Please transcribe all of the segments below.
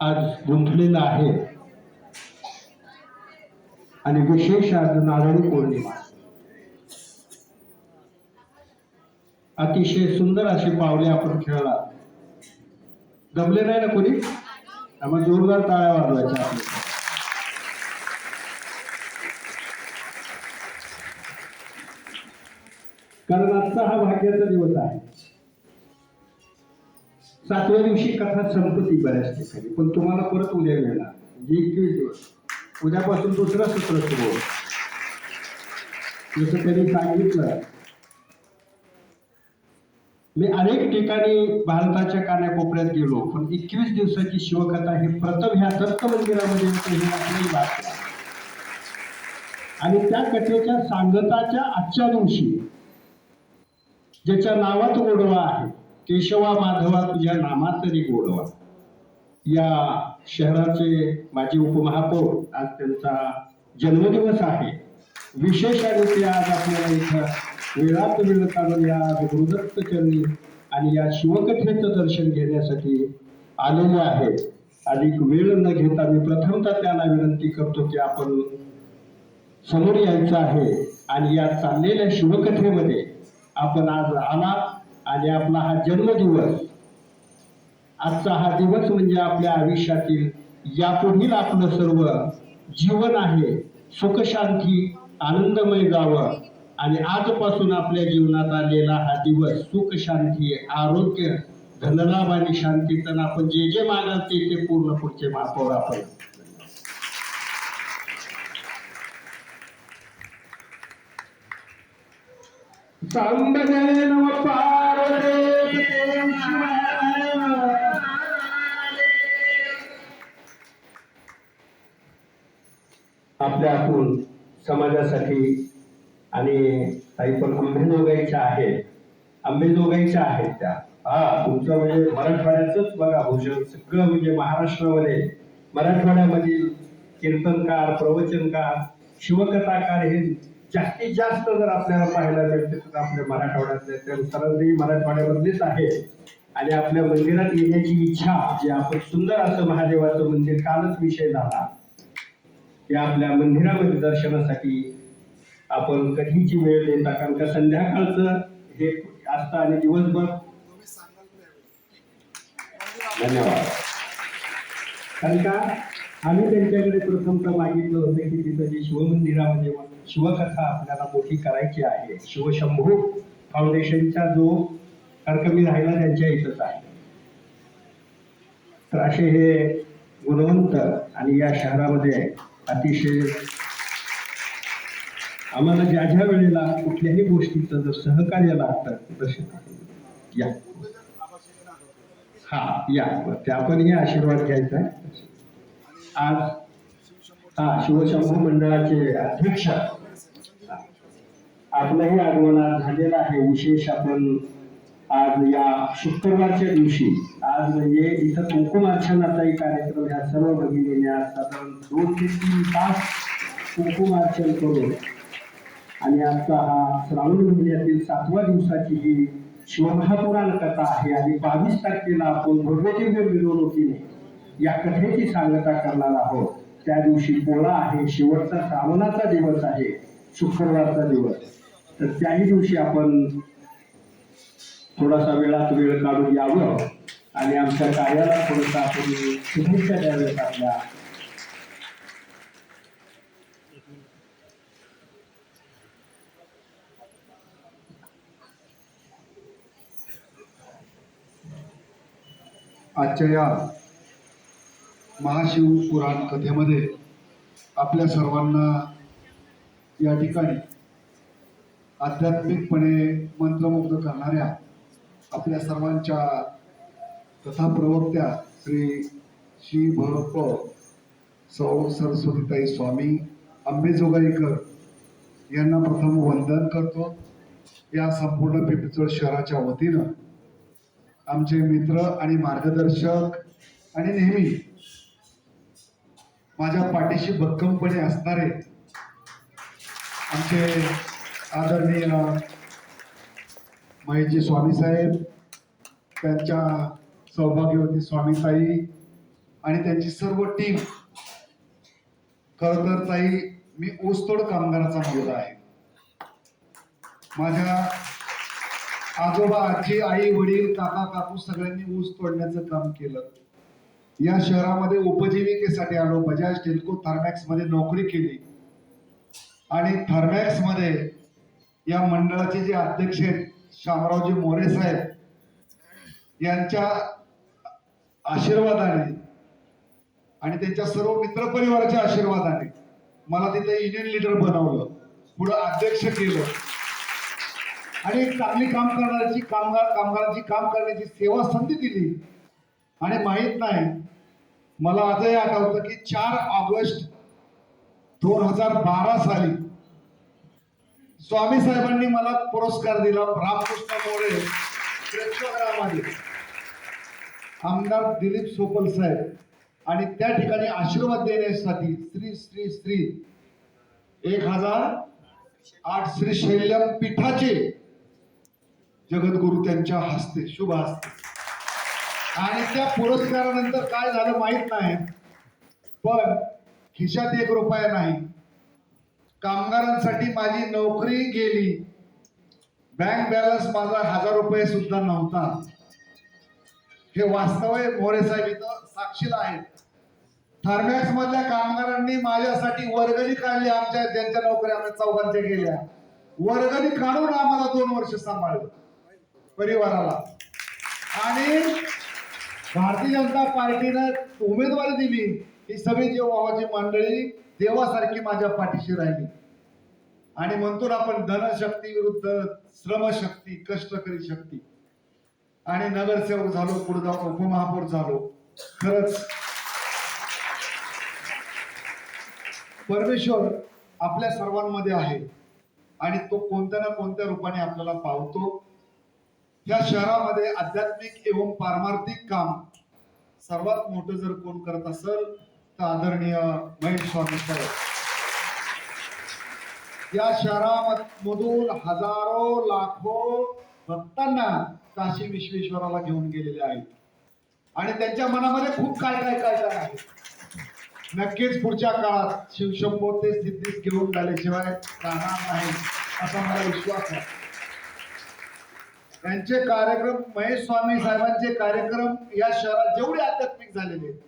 आज गुंतलेला आहे. आणि विशेष आज नारळी पौर्णिमा. अतिशय सुंदर असे पावले आपण खेळला दमले नाही ना कोणी? त्यामुळे जोरदार टाळ्या वाजवायच्या आपल्या कारण आजचा हा भाग्याचा दिवस आहे. सातव्या दिवशी कथा संपत्ती बऱ्याच ठिकाणी पण तुम्हाला परत उद्या मिळणार म्हणजे एकवीस दिवस. उद्यापासून दुसरा सत्र सुरू जसं त्यांनी सांगितलं मी अनेक ठिकाणी भारताच्या कानाकोपऱ्यात गेलो पण एकवीस दिवसाची शिवकथा ही प्रथम ह्या दत्त मंदिरामध्ये आणि त्या कथेच्या सांगताच्या आजच्या दिवशी ज्याच्या नावात गोडवा आहे केशवा माधवा तुझ्या नामात तरी गोडवा या शहराचे माजी उपमहापौर आज त्यांचा जन्मदिवस आहे. विशेष आणि ते आज आपल्याला इथं वेळात वेळ काढून या गुरुदत्त चरणी आणि या शिवकथेचं दर्शन घेण्यासाठी आलेले आहेत. अधिक वेळ न घेता मी प्रथमतः त्यांना विनंती करतो की आपण समोर यायचं आहे आणि या चाललेल्या शिवकथेमध्ये आपण आज आला आणि आपला हा जन्मदिवस आजचा हा दिवस म्हणजे आपल्या आयुष्यातील यापुढील आपलं सर्व जीवन आहे. सुखशांती आनंदमय जावं. आणि आजपासून आपल्या जीवनात आलेला हा दिवस सुख शांती आरोग्य धनलाभ आणि शांतीतन आपण जे जे मागाल ते ते पूर्ण पुढचे महापौर आपण सांबने नम समाजासाठी आणि काही पण अंबेजोगाईच्या आहेत. अंबेजोगाईच्या आहेत त्या. हा तुमचं म्हणजे मराठवाड्याच बघा भूषण. सगळं म्हणजे महाराष्ट्रामध्ये मराठवाड्यामधील कीर्तनकार प्रवचनकार शिवकथाकार हे जास्तीत जास्त जर आपल्याला पाहायला मिळते तर आपल्या मराठवाड्यातले तर सरासरी मराठवाड्यामधलेच आहे. आणि आपल्या मंदिरात येण्याची इच्छा जे आपण सुंदर असं महादेवाचं मंदिर कालच विषय झाला. की आपल्या मंदिरामध्ये दर्शनासाठी आपण कधीची वेळ देता? कारण का संध्याकाळचं हे असतं आणि दिवसभर? धन्यवाद. कारण का? आम्ही त्यांच्याकडे प्रथमतः मागितलं होतं की तिथं जे शिवमंदिरामध्ये शिवकथा आपल्याला मोठी करायची आहे. शिवशंभू फाउंडेशनचा जो कारण राहिला त्यांच्या इथंच आहे. तर असे हे गुणवंत आणि या शहरामध्ये अतिशय आम्हाला ज्या ज्या वेळेला कुठल्याही गोष्टीचं जर सहकार्य लागतं तसे या. हा या. त्या पण हे आशीर्वाद घ्यायचा आहे. आज हा शिवशंभू मंडळाचे अध्यक्ष. आपलंही आगमनात झालेलं आहे. विशेष आपण आज या शुक्रवारच्या दिवशी आज म्हणजे इथं कुंकुमार्चनाचाही कार्यक्रम ह्या सर्व भगिनीने आज साधारण दोन ते तीन तास कुंकुमार्चन करून आणि आजचा हा श्रावण महिन्यातील सातव्या दिवसाची ही शिवमहापुराण कथा आहे आणि बावीस तारखेला आपण भव्यदिव्य मिरवणुकीने या कथेची सांगता करणार आहोत. त्या दिवशी पोळा आहे शेवटचा श्रावणाचा दिवस आहे शुक्रवारचा दिवस. तर त्याही दिवशी आपण थोडासा वेळात वेळ काढून यावं आणि आमच्या कार्याला थोडंसं आपण शुभेच्छा द्याव्यात आपल्या. आजच्या या महाशिव पुराण कथेमध्ये आपल्या सर्वांना या ठिकाणी आध्यात्मिकपणे मंत्रमुग्ध करणाऱ्या आपल्या सर्वांच्या कथा प्रवक्त्या श्री श्री भरप सौ सरस्वतीताई स्वामी अंबेजोगाईकर यांना प्रथम वंदन करतो. या संपूर्ण पिंपचोड शहराच्या वतीनं आमचे मित्र आणि मार्गदर्शक आणि नेहमी माझ्या पाठीशी भक्कमपणे असणारे आमचे आदरणीय महेशजी स्वामी साहेब त्यांच्या सौभाग्यवती स्वामीताई आणि त्यांची सर्व टीम खर तर ताई मी ऊसतोड कामगाराचा मुलगा आहे. माझ्या आजोबा आजी आई वडील काका काकू सगळ्यांनी ऊस तोडण्याचं काम केलं. या शहरामध्ये उपजीविकेसाठी आलो. बजाज टेल्को थर्मॅक्समध्ये नोकरी केली. आणि थर्मॅक्समध्ये या मंडळाचे जे अध्यक्ष आहेत शामरावजी मोरे साहेब यांच्या आशीर्वादाने आणि त्यांच्या सर्व मित्रपरिवाराच्या आशीर्वादाने मला तिथे युनियन लीडर बनवलं. पुढं अध्यक्ष केलं. आणि एक चांगली काम करणाऱ्याची कामगार कामगारांची काम करण्याची सेवा संधी दिली. आणि माहीत नाही मला आजही आठवतं की चार ऑगस्ट दोन हजार बारा साली स्वामी साहेबांनी मला पुरस्कार दिला. रामकृष्ण मोरे प्रेक्षागृहामध्ये आमदार दिलीप सोपल साहेब. आणि त्या ठिकाणी आशीर्वाद देण्यासाठी श्री श्री श्री एक हजार आठ श्री शैल्यम पीठाचे जगद्गुरु त्यांच्या हस्ते शुभ हस्ते. आणि त्या पुरस्कारानंतर काय झालं माहीत नाही. पण खिशात एक रुपया नाही. कामगारांसाठी माझी नोकरी गेली. बँक बॅलन्स माझा हजार रुपये सुद्धा नव्हता. हे वास्तव आहे मोरे साहेब इथं साक्षीला आहेत. थर्मॅक्स मधल्या कामगारांनी माझ्यासाठी वर्गणी काढली आमच्या ज्यांच्या नोकऱ्या आम्ही चौघांच्या गेल्या वर्गणी काढून आम्हाला दोन वर्ष सांभाळलं. परिवाराला. आणि भारतीय जनता पार्टीनं उमेदवारी दिली. ही सगळी जी भावाची मंडळी देवासारखी माझ्या पाठीशी राहिली. आणि म्हणतो ना आपण धनशक्ती विरुद्ध श्रमशक्ती कष्टकरी शक्ती. आणि नगरसेवक झालो पुढे जाऊन उपमहापौर झालो. खरंच परमेश्वर आपल्या सर्वांमध्ये आहे. आणि तो कोणत्या ना कोणत्या रूपाने आपल्याला पावतो या शहरामध्ये आध्यात्मिक एवं पारमार्थिक काम सर्वात मोठं जर कोण करत असेल तर आदरणीय महेश स्वामी साहेब. या शहरामधून हजारो लाखो भक्तांना काशी विश्वेश्वराला घेऊन गेलेले आहेत. आणि त्यांच्या मनामध्ये खूप काय काय काय काय आहे? नक्कीच पुढच्या काळात शिवशंभो ते सिद्धीस घेऊन झाल्याशिवाय राहणार नाही असा मला विश्वास आहे. त्यांचे कार्यक्रम महेश स्वामी साहेबांचे कार्यक्रम या शहरात जेवढे आध्यात्मिक झालेले आहेत,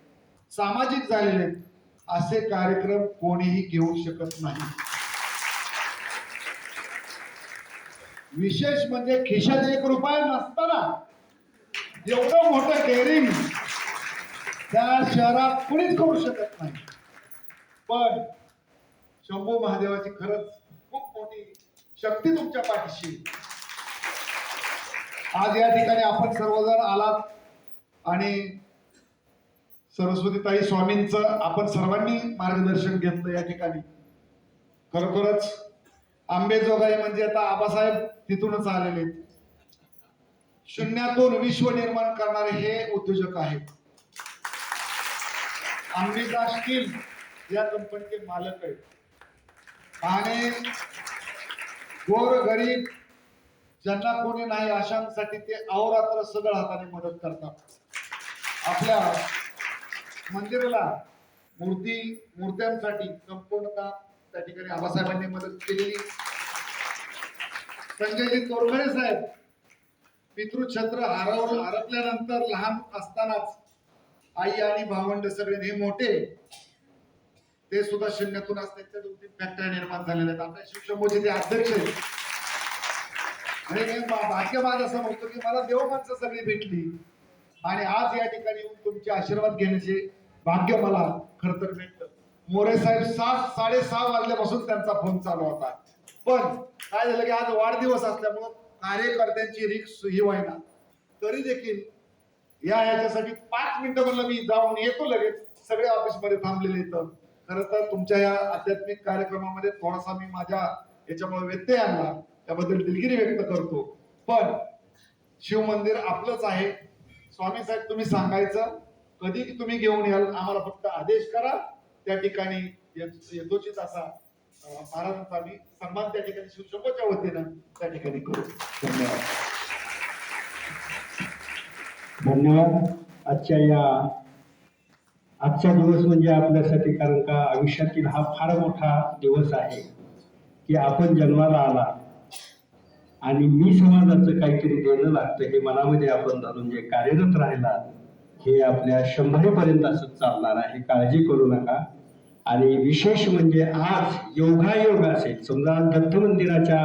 सामाजिक झालेले आहेत, असे कार्यक्रम कोणीही घेऊ शकत नाही. विशेष म्हणजे खिशात एक रुपया नसताना एवढं मोठं डेअरिंग त्या शहरात कुणीच करू शकत नाही. पण शंभू महादेवाची खरंच खूप मोठी शक्ती तुमच्या पाठीशी आज या ठिकाणी आपण सर्वजण आलात आणि सरस्वतीताई स्वामींचं आपण सर्वांनी मार्गदर्शन घेतलं या ठिकाणी. खरोखरच आंबेजोगाई म्हणजे आता आबासाहेब तिथूनच आलेले आहेत. शून्यातून विश्व निर्माण करणारे हे उद्योजक आहेत. अंबिका स्टील या कंपनीचे मालक आहेत. आणि गोर गरीब ज्यांना कोणी नाही अशांसाठी ते अहोरात्र सगळ हाताने मदत करतात. आपल्या मंदिराला मूर्ती मूर्त्यांसाठी संपूर्ण काम त्या ठिकाणी आबासाहेबांनी मदत केलेली. संजयजी तोरखडे साहेब पितृछत्र हरवून हरपल्यानंतर लहान असतानाच आई आणि भावंड सगळे हे मोठे ते सुद्धा शून्यातून आज त्यांच्या दोन तीन फॅक्टरी निर्माण झालेल्या आहेत. आपल्या शिवशंभूचे ते अध्यक्ष आहेत. आणि मी भाग्य माझं असं म्हणतो की मला देव माणसं सगळी भेटली. आणि आज या ठिकाणी येऊन तुमचे आशीर्वाद घेण्याचे भाग्य मला खर तर भेटलं. मोरे साहेब सात साडेसहा वाजल्यापासून त्यांचा फोन चालू होता. पण काय झालं की आज वाढदिवस असल्यामुळं कार्यकर्त्यांची रिक्स ही व्हायना तरी देखील या याच्यासाठी पाच मिनिटं म्हणलं मी जाऊन येतो लगेच. सगळे ऑफिसमध्ये थांबलेले इथं. खरं तर तुमच्या या आध्यात्मिक कार्यक्रमामध्ये थोडासा मी माझ्या याच्यामुळे व्यत्यय आणला. त्याबद्दल दिलगिरी व्यक्त करतो. पण शिव मंदिर आपलंच आहे. स्वामी साहेब तुम्ही सांगायचं. कधी तुम्ही घेऊन याल आम्हाला फक्त आदेश करा. त्या ठिकाणी यथ- यथोचित असा महाराजांचा आम्ही सन्मान त्या ठिकाणी शिवशंभूच्या वतीनं त्या ठिकाणी करू. धन्यवाद. धन्यवाद. आजच्या या आजचा दिवस म्हणजे आपल्यासाठी कारण का आयुष्यातील हा फार मोठा दिवस आहे की आपण जन्माला आला. आणि मी समाजाचं काहीतरी देणं लागतं हे मनामध्ये आपण धरून जे कार्यरत राहिला हे आपल्या शंभरीपर्यंत असं चालणार आहे. काळजी करू नका. आणि विशेष म्हणजे आज योगायोग असेल समजा दत्त मंदिराच्या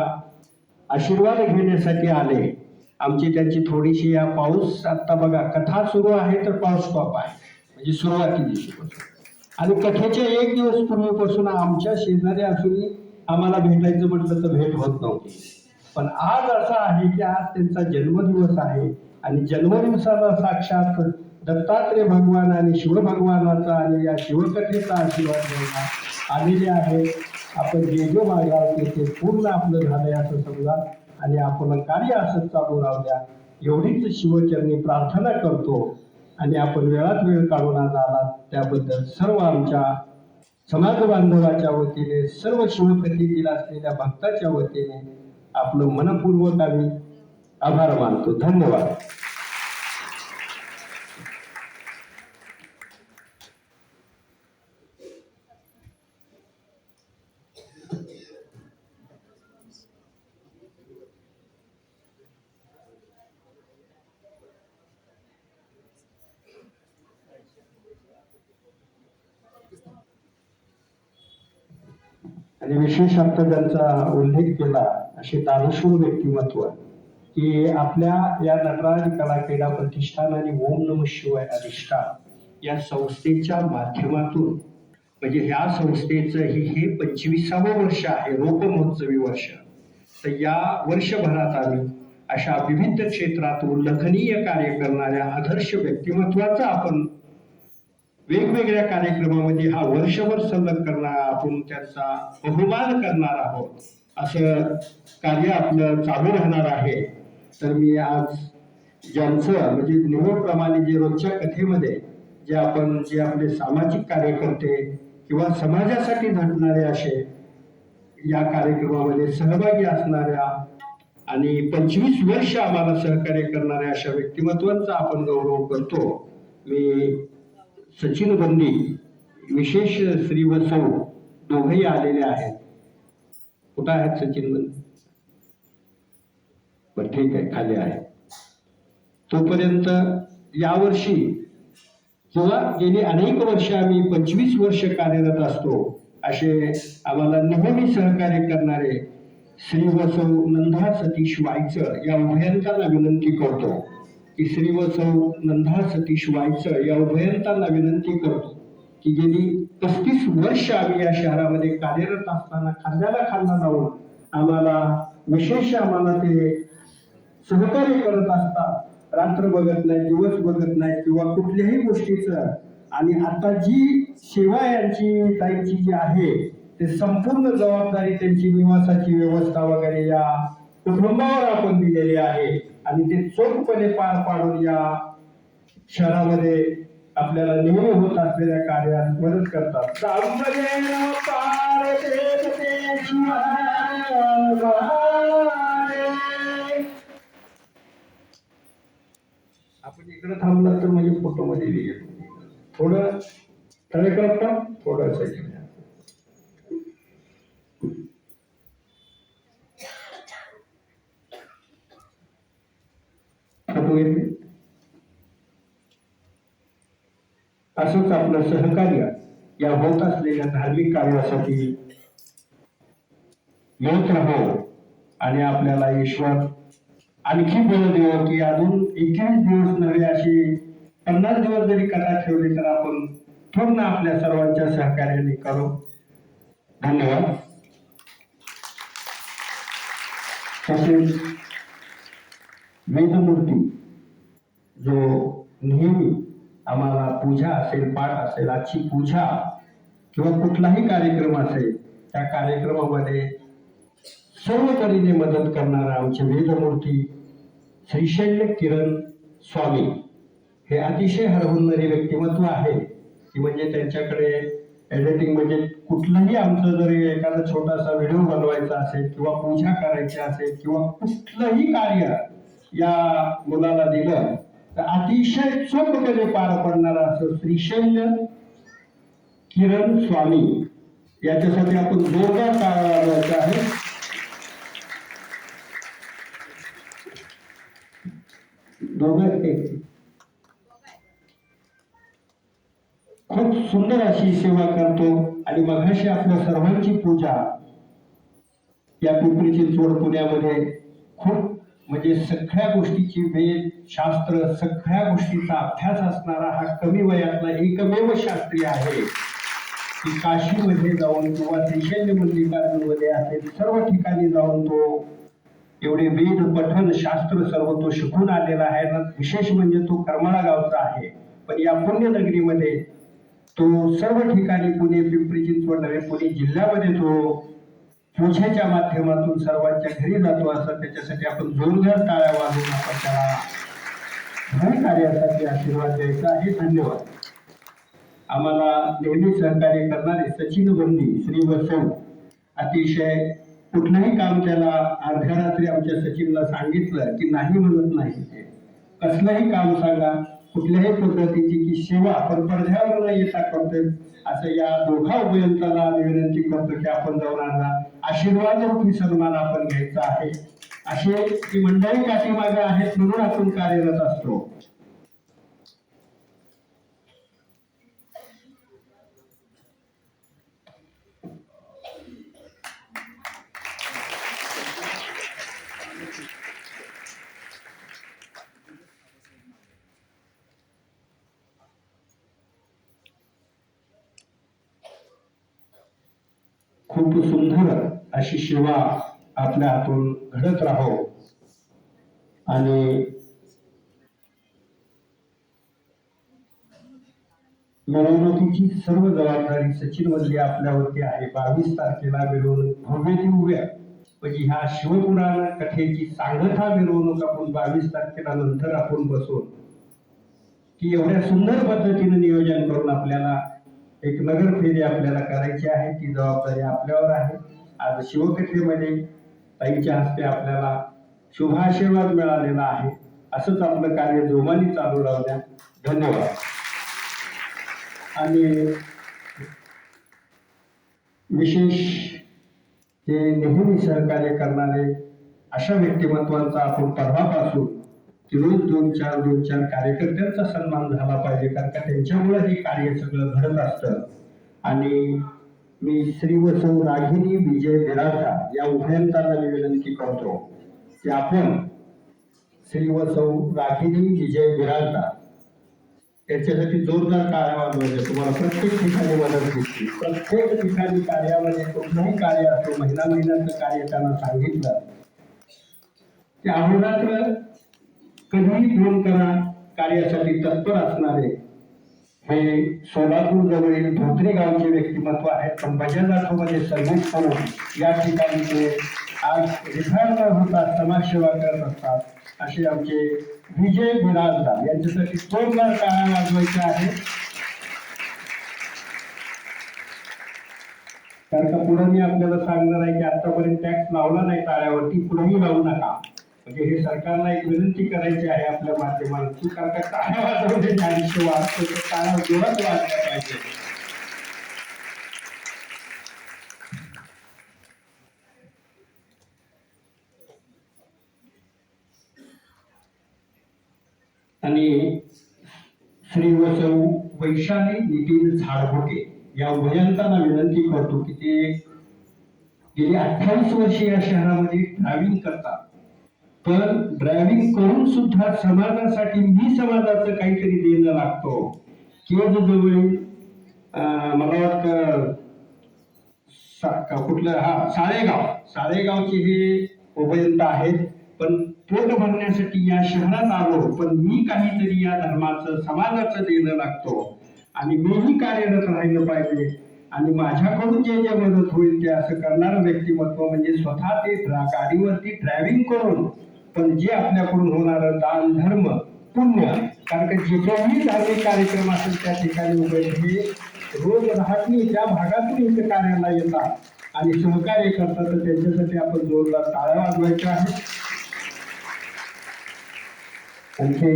आशीर्वाद घेण्यासाठी आले आमची त्यांची थोडीशी या पाऊस आता बघा कथा सुरू आहे तर पाऊस पाप आहे. म्हणजे सुरुवाती. दिवशीपासून आणि कथेच्या एक दिवस पूर्वीपासून आमच्या शेजारी असूनही आम्हाला भेटायचं म्हटलं तर भेट होत नव्हती. पण आज असं आहे की आज त्यांचा जन्मदिवस आहे आणि जन्मदिवसाला साक्षात दत्तात्रय भगवान आणि शिवभगवानाचा आणि या शिवकथेचा आशीर्वाद घ्यायला आलेले आहे आपण जे जे मागाल ते पूर्ण आपलं झालंय असं समजा. आणि आपण कार्य असंच चालू राहू द्या. एवढीच शिवचरणी प्रार्थना करतो. आणि आपण वेळात वेळ काढून आज आलात. त्याबद्दल सर्व आमच्या समाज बांधवाच्या वतीने सर्व शिवकथेतील असलेल्या भक्ताच्या वतीने आपलं मनपूर्वक आम्ही आभार मानतो. धन्यवाद. आणि विशेष आता त्यांचा उल्लेख केला असे दानशूर व्यक्तिमत्व की आपल्या या नटराज कला क्रीडा प्रतिष्ठान आणि ओम नम शिवाय अधिष्ठान या संस्थेच्या माध्यमातून म्हणजे ह्या संस्थेचं ही हे पंचवीसावं वर्ष आहे रोपमहोत्सवी वर्ष. तर या वर्षभरात आम्ही अशा विविध क्षेत्रात उल्लेखनीय कार्य करणाऱ्या आदर्श व्यक्तिमत्वाचा आपण वेगवेगळ्या कार्यक्रमामध्ये हा वर्षभर सलग करणार आपण त्यांचा बहुमान करणार आहोत. असं कार्य आपलं चालू राहणार आहे. तर मी आज ज्यांचं म्हणजे निवडप्रमाणे जे रोजच्या कथेमध्ये जे आपण जे आपले सामाजिक कार्यकर्ते किंवा समाजासाठी झटणारे असे या कार्यक्रमामध्ये सहभागी असणाऱ्या आणि पंचवीस वर्ष आम्हाला सहकार्य करणाऱ्या अशा व्यक्तिमत्वांचा आपण गौरव करतो. मी सचिन बंदी विशेष श्री व दोघेही आलेले आहेत. कुठं आहेत सचिन बंदी? ठीक आहे खाली आहे. तोपर्यंत यावर्षी किंवा गेली अनेक वर्ष आम्ही पंचवीस वर्ष कार्यरत असतो असे आम्हाला नेहमी सहकार्य करणारे श्री वसौ नंदा सतीश वायचळ या उभयंतांना विनंती करतो. की श्री वसौ नंदा सतीश वायचळ या उभयंतांना विनंती करतो. की गेली पस्तीस वर्ष आम्ही या शहरामध्ये कार्यरत असताना खांद्याला खांदा जाऊन आम्हाला विशेष आम्हाला ते सहकार्य करत असतात रात्र बघत नाही दिवस बघत नाही किंवा कुठल्याही गोष्टीचं. आणि आता जी सेवा यांची ताईची जी आहे ते संपूर्ण जबाबदारी त्यांची निवासाची व्यवस्था वगैरे या कुटुंबावर आपण दिलेली आहे. आणि ते चोखपणे पार पाडून या शहरामध्ये आपल्याला नेहमी होत असलेल्या कार्यात मदत करतात. आपण इकडे थांबला तर म्हणजे फोटो मध्ये येईल. थोडं तळे करता थोडं फोटो घेतले असंच आपलं सहकार्य या होत असलेल्या धार्मिक कार्यासाठी मिळत राहो आणि आपल्याला ईश्वर आणखी बळ देव की अजून एकवीस दिवस नव्हे अशी पन्नास दिवस जरी कथा ठेवली तर आपण पूर्ण आपल्या सर्वांच्या सहकार्याने करू. धन्यवाद. तसेच वेदमूर्ती जो नेहमी आम्हाला पूजा असेल पाठ असेल आजची पूजा किंवा कुठलाही कार्यक्रम असेल त्या कार्यक्रमामध्ये सर्व तऱ्हेने मदत करणारा आमचे वेदमूर्ती श्रीशैल्य किरण स्वामी हे अतिशय हरहुन्नरी व्यक्तिमत्व आहे. की म्हणजे त्यांच्याकडे एडिटिंग म्हणजे कुठलंही आमचं जरी एखादा छोटासा व्हिडिओ बनवायचा असेल किंवा पूजा करायची असेल किंवा कुठलंही कार्य या मुलाला दिलं तर अतिशय चोखपणे पार पडणारा असं श्रीशैल्य किरण स्वामी. याच्यासाठी आपण जोरदार टाळा वाजवायचा आहे दोघं खूप सुंदर अशी सेवा करतो आणि मघाशी आपल्या सर्वांची पूजा. या पिंपरीची चोड पुण्यामध्ये खूप म्हणजे सगळ्या गोष्टीची वेद शास्त्र सगळ्या गोष्टीचा अभ्यास असणारा हा कमी वयातला एकमेव शास्त्री आहे. की काशीमध्ये जाऊन किंवा त्रिशैल्य मल्लिकार्जुनमध्ये असेल सर्व ठिकाणी जाऊन तो एवढे वेद पठन शास्त्र सर्व तो शिकून आलेला आहे. आणि विशेष म्हणजे तो करमाळा गावचा आहे. पण या पुण्यनगरीमध्ये तो सर्व ठिकाणी पुणे पिंपरी चिंचवड नव्हे पुणे जिल्ह्यामध्ये तो पूजेच्या माध्यमातून सर्वांच्या घरी जातो असं त्याच्यासाठी आपण जोरदार टाळ्या वाजवून आपण त्याला ह्या कार्यासाठी आशीर्वाद द्यायचा आहे. धन्यवाद. आम्हाला नेहमी सहकार्य करणारे सचिन बंदी श्री वसव अतिशय कुठलंही काम त्याला अर्ध्या रात्री आमच्या सचिनला सांगितलं की नाही म्हणत नाही ते. कसलंही काम सांगा कुठल्याही पद्धतीची की सेवा आपण पडद्यावर न येता करतोय असं या दोघा उभयंताला विनंती करतो की आपण जाऊन आणला आशीर्वाद रूपी सन्मान आपण घ्यायचा आहे. असे ती मंडळी पाठीमागे आहेत म्हणून आपण कार्यरत असतो. खूप सुंदर. अशी सेवा आपल्या हातून घडत राहो. आणि मिरवणुकीची सर्व जबाबदारी सचिन वल्ली आपल्यावरती आहे. बावीस तारखेला मिरवणूक भव्य दिव्य म्हणजे ह्या शिवपुराण कथेची सांगता मिरवणूक आपण बावीस तारखेला नंतर आपण बसून की एवढ्या सुंदर पद्धतीने नियोजन करून आपल्याला एक नगर फेरी आपल्याला करायची आहे. ती जबाबदारी आपल्यावर आहे. आज शिवकथेमध्ये म्हणजे ताईच्या हस्ते आपल्याला शुभाशीर्वाद मिळालेला आहे. असंच आपलं कार्य जोमाने चालू राहू द्या. धन्यवाद. आणि विशेष हे नेहमी सहकार्य करणारे अशा व्यक्तिमत्वांचा आपण परवापासून रोज दोन चार दोन चार कार्यकर्त्यांचा सन्मान झाला पाहिजे कारण का त्यांच्यामुळे हे कार्य सगळं घडत असतं. आणि मी श्री वसव रागिनी विजय बिराजा या उभयंतांना मी विनंती करतो की आपण श्री वसव रागिनी विजय बिराजा याच्यासाठी जोरदार टाळ्या म्हणजे तुम्हाला प्रत्येक ठिकाणी मदत दिसते. प्रत्येक ठिकाणी कार्यामध्ये कुठलंही कार्य असो महिला महिन्याचं कार्य त्यांना सांगितलं की अहोरात्र कधीही फोन करा कार्यासाठी तत्पर असणारे हे सोलापूर जवळील धोत्री गावचे व्यक्तिमत्व आहेत. पण भजनमध्ये करून या ठिकाणी ते आज रिटायर न होता समाजसेवा करत असतात असे आमचे विजय बिराजदार यांच्यासाठी तोडदार टाळ्या वाजवायच्या आहे कारण का पुढे मी आपल्याला सांगणार आहे की आतापर्यंत टॅक्स लावला नाही टाळ्यावरती पुढेही लावू नका. म्हणजे हे सरकारला एक विनंती करायची आहे आपल्या माध्यमातून. कारण का टाळ्या वाजवण्याचे ज्ञानेश्वर वाचतो तर टाळ्या जोरात वाजल्या पाहिजे? आणि श्री वसव वैशाली नितीन झाडभोटे या उभयंतांना विनंती करतो की ते गेली अठ्ठावीस वर्षे या शहरामध्ये ड्रायव्हिंग करतात. पण ड्रायव्हिंग करून सुद्धा समाजासाठी मी समाजाचं काहीतरी देणं लागतो. केज जवळील मला वाटतं का- कुठलं? हा साळेगाव. साळेगावचे हे उभयंत आहेत. पण पोट भरण्यासाठी या शहरात आलो. पण मी काहीतरी या धर्माचं समाजाचं देणं लागतो. आणि मीही कार्यरत राहिलं पाहिजे. आणि माझ्याकडून जे जे मदत होईल ते असं करणारं व्यक्तिमत्व म्हणजे स्वतः ते गाडीवरती ड्रायव्हिंग करून पण जे आपल्याकडून होणारं दान धर्म पुण्य कारण का जिथेही धार्मिक कार्यक्रम असेल त्या ठिकाणी उभे हे रोज राहणी त्या भागातून इथे कार्याला येतात आणि सहकार्य करतात तर त्यांच्यासाठी आपण जोरदार टाळ्या वाजवायच्या आहेत. आणखी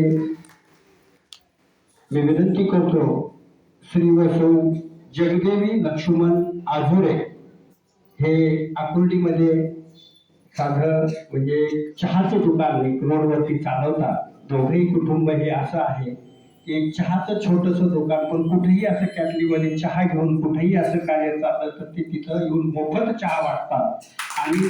मी विनंती करतो श्री वसौ जगदेवी लक्ष्मण आझुरे हे आकुर्डीमध्ये साधं म्हणजे चहाचं दुकान एक रोडवरती चालवतात. दोघेही कुटुंब हे असं आहे की चहाचं छोटंसं दुकान पण कुठेही असं कॅटलीमध्ये चहा घेऊन कुठेही असं कार्य चाललं तर ते तिथं येऊन मोफत चहा वाटतात. आणि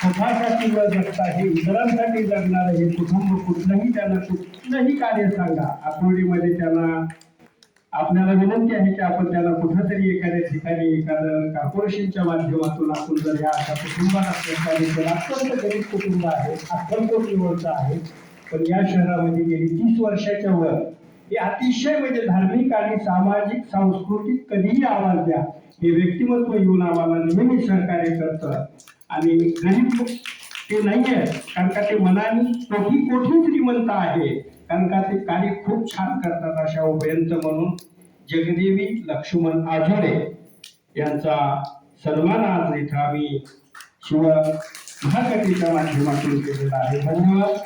स्वतःसाठी न जगता हे इतरांसाठी जगणारं हे कुटुंब कुठलंही त्यांना कुठलंही कार्य सांगा. आकुर्डीमध्ये त्यांना आपल्याला विनंती आहे की आपण त्याला कुठंतरी एखाद्या ठिकाणी एखादं कॉर्पोरेशनच्या माध्यमातून आपण जर या अशा कुटुंबाला सहकार्य केलं अत्यंत गरीब कुटुंब आहे अत्यंत निवडचं आहे पण या शहरामध्ये गेली तीस वर्षाच्या वर हे अतिशय म्हणजे धार्मिक आणि सामाजिक सांस्कृतिक कधीही आवाज द्या हे व्यक्तिमत्व येऊन आम्हाला नेहमी सहकार्य करतं. आणि गरीब ते नाही आहे कारण का ते मनाने कोठी कोठी श्रीमंत आहे कारण का ते कार्य खूप छान करतात अशा उभयंत म्हणून. जगदेवी लक्ष्मण आझाडे यांचा सन्मान आज इथं आम्ही शिव महागतीच्या माध्यमातून केलेला आहे. धन्यवाद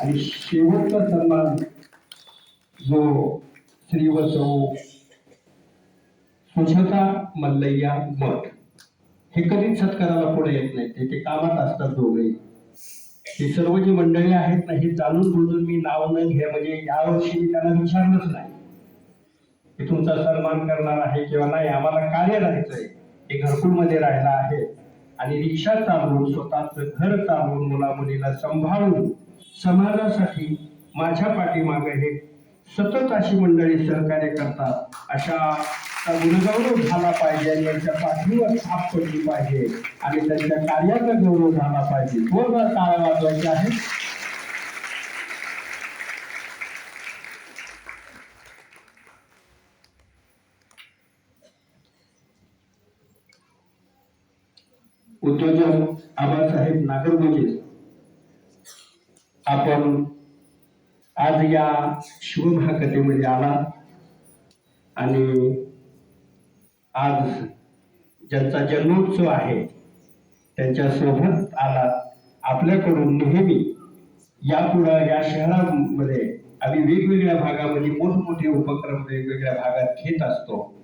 आणि शेवटचा सन्मान जो श्री वसौ सुछता मल्लय्या मठ. हे कधीच सत्काराला पुढे येत नाही. ते ते कामात असतात दोघे हे सर्व जी मंडळी आहेत ना हे जाणून बुजून मी नाव न घ्या म्हणजे यावर्षी मी त्यांना विचारलंच नाही. की तुमचा सन्मान करणार आहे किंवा नाही आम्हाला कार्य राहायचंय हे घरकुलमध्ये राहिला आहे. आणि रिक्षा चालवून स्वतःच घर चालवून मुला मुलीला सांभाळून समाजासाठी माझ्या पाठीमागे हे सतत अशी मंडळी सहकार्य करतात अशा चा झाला पाहिजे आणि त्यांच्या पाठीवर छाप पडली पाहिजे. आणि त्यांच्या कार्याचा गौरव झाला पाहिजे. जोरदार टाळ्या वाजवायचे आहे? उद्योजक आबासाहेब नागरगोजे. आपण आज या शिवमहाकथेमध्ये आला आणि आज ज्यांचा जन्मोत्सव आहे त्यांच्यासोबत आला. आपल्याकडून नेहमी यापुढं या शहरामध्ये आम्ही वेगवेगळ्या भागामध्ये मोठमोठे उपक्रम वेगवेगळ्या भागात घेत असतो.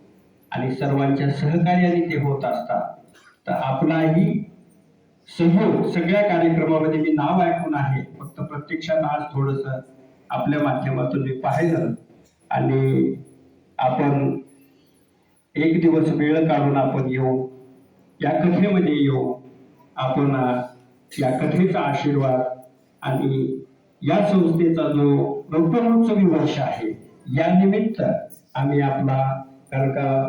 आणि सर्वांच्या सहकार्याने ते होत असतात. तर आपलाही सहयोग सगळ्या कार्यक्रमामध्ये मी नाव ऐकून आहे. फक्त प्रत्यक्षात आज थोडस आपल्या माध्यमातून मी पाहिलं. आणि आपण एक दिवस वेळ काढून आपण येऊ. या कथेमध्ये येऊ. आपण या कथेचा आशीर्वाद आणि या संस्थेचा जो गौतमोत्सवी वर्ष आहे या निमित्त आम्ही आपला कारण का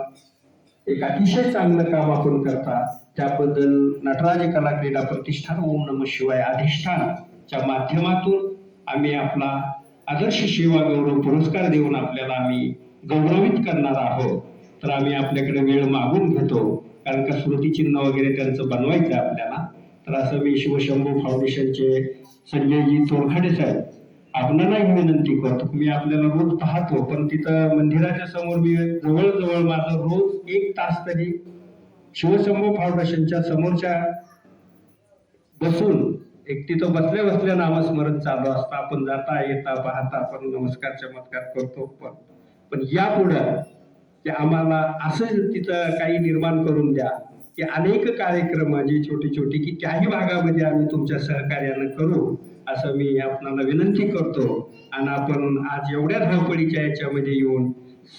एक अतिशय चांगलं काम आपण करता. त्याबद्दल नटराज कला क्रीडा प्रतिष्ठान ओम नम शिवाय अधिष्ठानच्या माध्यमातून आम्ही आपला आदर्श सेवा गौरव पुरस्कार देऊन आपल्याला आम्ही गौरवित करणार आहोत. तर आम्ही आपल्याकडे वेळ मागून घेतो. कारण का स्मृतिचिन्ह वगैरे त्यांचं बनवायचं आहे आपल्याला. तर असं मी शिवशंभू फाउंडेशनचे संजयजी तोरखाडे साहेब आपणालाही विनंती करतो. मी आपल्याला रोज पाहतो. पण तिथं मंदिराच्या समोर मी जवळजवळ माझं रोज एक तास तरी शिवशंभू फाउंडेशनच्या समोरच्या बसून एक तिथं बसल्या बसल्या नामस्मरण चालू असतं. आपण जाता येता पाहता आपण नमस्कार चमत्कार करतो. पण पण यापुढं की आम्हाला असं तिथं काही निर्माण करून द्या की अनेक कार्यक्रम जे छोटी छोटी की त्याही भागामध्ये आम्ही तुमच्या सहकार्यानं करू असं मी आपणाला विनंती करतो. आणि आपण आज एवढ्या धावपळीच्या याच्यामध्ये येऊन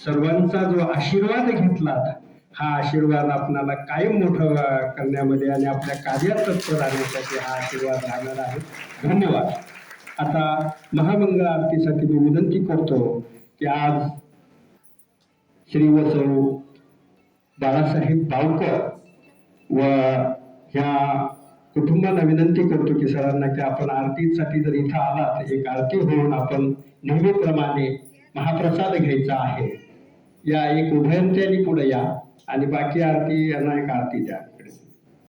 सर्वांचा जो आशीर्वाद घेतला हा आशीर्वाद आपणाला कायम मोठं करण्यामध्ये आणि आपल्या कार्यात तत्पर राहण्यासाठी हा आशीर्वाद राहणार आहे. धन्यवाद. आता महामंगळ आरतीसाठी मी विनंती करतो की आज श्री वसव बाळासाहेब बावकर व ह्या कुटुंबाला विनंती करतो की सरांना की आपण आरतीसाठी जर इथं आलात एक आरती होऊन आपण नेहमीप्रमाणे महाप्रसाद घ्यायचा आहे. या एक उभयंत्यानी पुढे या आणि बाकी आरती यांना एक आरती द्या.